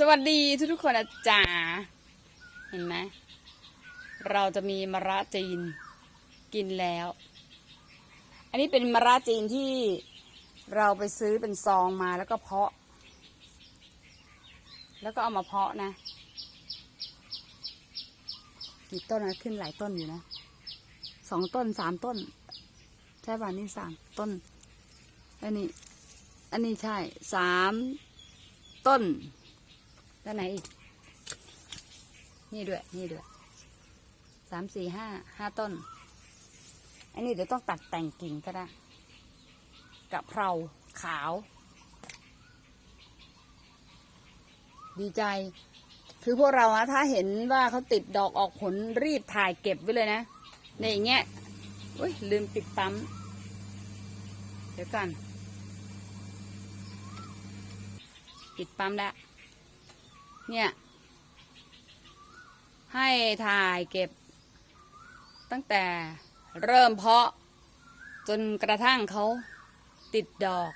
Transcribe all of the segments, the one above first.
สวัสดีทุกทุกคนนะจ๊ะเห็นไหมเราจะมีมะระจีนกินแล้ว อันนี้เป็นมะระจีนที่เราไปซื้อเป็นซองมาแล้วก็เพาะ แล้วก็เอามาเพาะนะ กี่ต้นนะขึ้นหลายต้นอยู่นะสองต้นสามต้น ใช่ป่ะนี่สามต้นอันนี้ อันนี้ใช่สามต้น แล้วไหนอีก นี่ด้วย นี่ด้วย สามสี่ห้า ห้าต้น อันนี้เดี๋ยวต้องตัดแต่งกิ่งก็ได้กะเพราขาว ดีใจ คือพวกเราอะถ้าเห็นว่าเขาติดดอกออกผลรีบถ่ายเก็บไว้เลยนะ ในอย่างเงี้ยอุ้ยลืมปิดปั๊ม เดี๋ยวกันปิดปั๊มแล้ว เนี่ย ให้ถ่ายเก็บ ตั้งแต่เริ่มเพาะ จนกระทั่งเขาติดดอก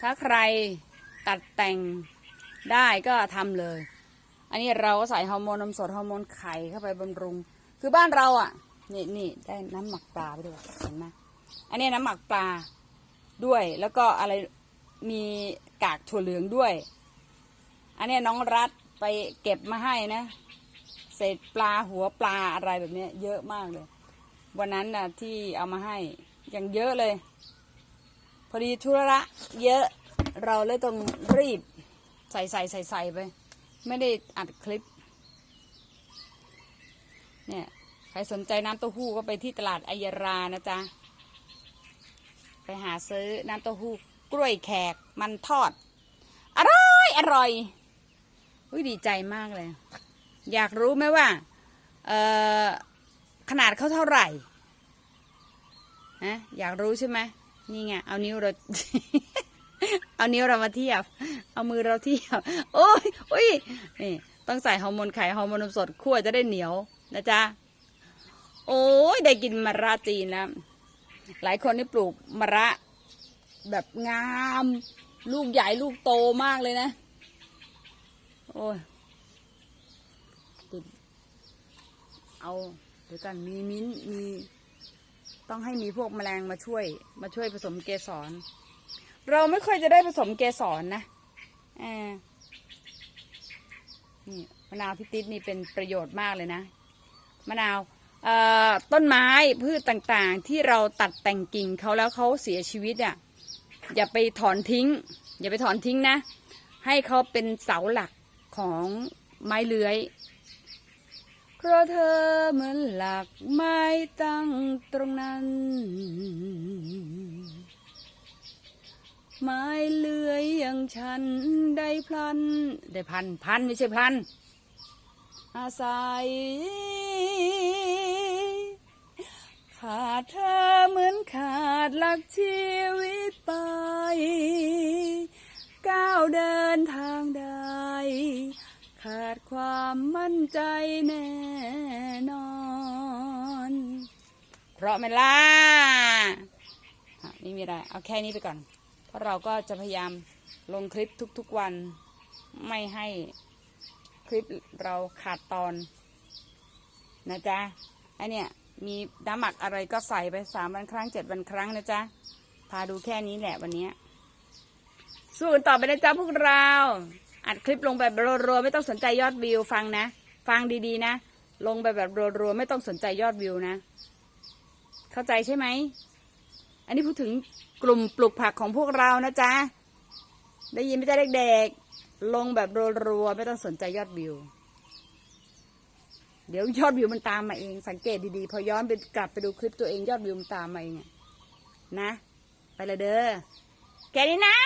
ถ้าใครตัดแต่งได้ก็ทำเลย อันนี้เราก็ใส่ฮอร์โมนนมสดฮอร์โมนไข่เข้าไปบำรุง คือบ้านเราอะ นี่นี่ได้น้ำหมักปลาไปด้วยเห็นไหมอันนี้น้ำหมักปลาด้วย แล้วก็อะไรมีกากถั่วเหลืองด้วย อันนี้น้องรัฐไปเก็บมาให้นะ เศษปลาหัวปลาอะไรแบบนี้เยอะมากเลย วันนั้นนะที่เอามาให้อยังเยอะเลย พอดีธุระเยอะเราเลยต้องรีบ ใส่ใส่ใส่ใส่ไป ไม่ได้อัดคลิป เนี่ยใครสนใจน้ำเต้าหู้ก็ไปที่ตลาดอัยรานะจ๊ะ ไปหาซื้อน้ำเต้าหู้กล้วยแขกมันทอด อร่อย อร่อย อุ้ยดีใจมากเลย อยากรู้ไหมว่าเออขนาดเขาเท่าไหร่นะอยากรู้ใช่ไหมนี่ไงเอานิ้วเราเอานิ้วเรามาเทียบ เอามือเราเทียบ โอ้ยโอ้ยนี่ต้องใส่ฮอร์โมนไข่ฮอร์โมนนมสดคั่วจะได้เหนียวนะจ๊ะโอ้ยได้กินมะระจีนแล้วหลายคนนี่ปลูกมะระแบบงาม ลูกใหญ่ลูกโตมากเลยนะ อ้ยติดเอาเดี๋ยวกันมีมิ้นมีต้องให้มีพวกแมลงมาช่วย มาช่วยผสมเกสร เราไม่ค่อยจะได้ผสมเกสรนะออนี่มะนาวพิติดนี่เป็นประโยชน์มากเลยนะมะนาวต้นไม้พืชต่างๆ ที่เราตัดแต่งกิ่งเขาแล้วเขาเสียชีวิตอะอย่าไปถอนทิ้ง อย่าไปถอนทิ้งนะ ให้เขาเป็นเสาหลัก ของไม้เลื้อย เพราะเธอเหมือนหลักไม้ตั้งตรงนั้น ไม้เลื้อยอย่างฉันได้พลัน ได้พันพันไม่ใช่พลัน อาศัยขาดเธอเหมือนขาดหลักชีวิต ดความมั่นใจแน่นอน เพราะไม่ล่ะไม่มีอะไร เอาแค่นี้ไปก่อน เพราะเราก็จะพยายามลงคลิปทุกๆวัน ไม่ให้คลิปเราขาดตอน นะจ๊ะไอเนี่ยมีน้ำหมักอะไรก็ใส่ไปสามวันครั้งเจ็ดวันครั้งนะจ๊ะ พาดูแค่นี้แหละวันนี้ สู้กันต่อไปนะจ๊ะพวกเรา อัดคลิปลงแบบรัวๆไม่ต้องสนใจยอดวิวฟังนะ ฟังดีๆนะ ลงไปแบบรัวๆไม่ต้องสนใจยอดวิวนะ เข้าใจใช่ไหม อันนี้พูดถึงกลุ่มปลูกผักของพวกเรานะจ๊ะ ได้ยินไหมจ๊ะเด็กๆลงแบบรัวๆไม่ต้องสนใจยอดวิว เดี๋ยวยอดวิวมันตามมาเอง สังเกตดีๆ พอย้อนไปกลับไปดูคลิปตัวเองยอดวิวมันตามมาเองนะ ไปเลยเด้อแค่นี้นะ